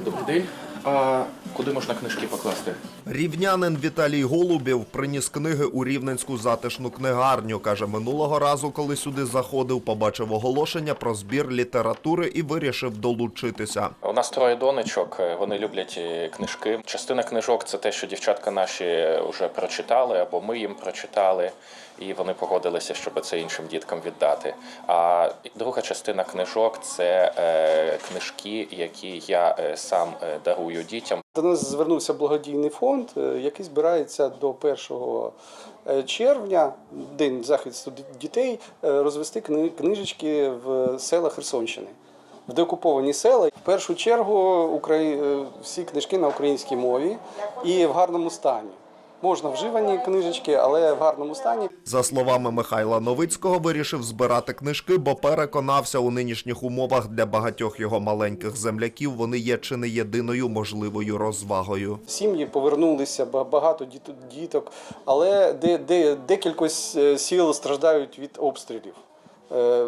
Добрий день. А куди можна книжки покласти? Рівнянин Віталій Голубів приніс книги у рівненську затишну книгарню. Каже, минулого разу, коли сюди заходив, побачив оголошення про збір літератури і вирішив долучитися. У нас троє донечок. е, Вони люблять е, книжки. Частина книжок це те, що дівчатка наші вже прочитали, або ми їм прочитали, і вони погодилися, щоб це іншим діткам віддати. А друга частина книжок це е, книжки, які я е, сам е, дарую дітям. До нас звернувся благодійний фонд, е, який збирається до 1 червня, день захисту ді- дітей, е, розвести кни- книжечки в селах Херсонщини. В деокуповані села. В першу чергу е, всі книжки на українській мові і в гарному стані. Можна вживані книжечки, але в гарному стані. За словами Михайла Новицького, вирішив збирати книжки, бо переконався у нинішніх умовах для багатьох його маленьких земляків. Вони є чи не єдиною можливою розвагою. Сім'ї повернулися, ба- багато діт- діток, але де, де, декількось сіл страждають від обстрілів. Е,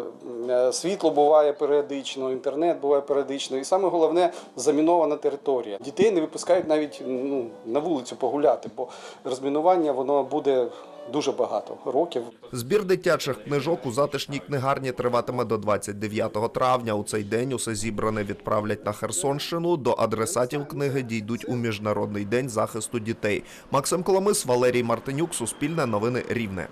е, Світло буває періодично, інтернет буває періодично, і саме головне замінована територія. Дітей не випускають навіть ну, на вулицю погуляти, бо розмінування воно буде дуже багато років. Збір дитячих книжок у затишній книгарні триватиме до 29 травня. У цей день усе зібране відправлять на Херсонщину. До адресатів книги дійдуть у міжнародний день захисту дітей. Максим Коломис, Валерій Мартинюк, Суспільне новини Рівне.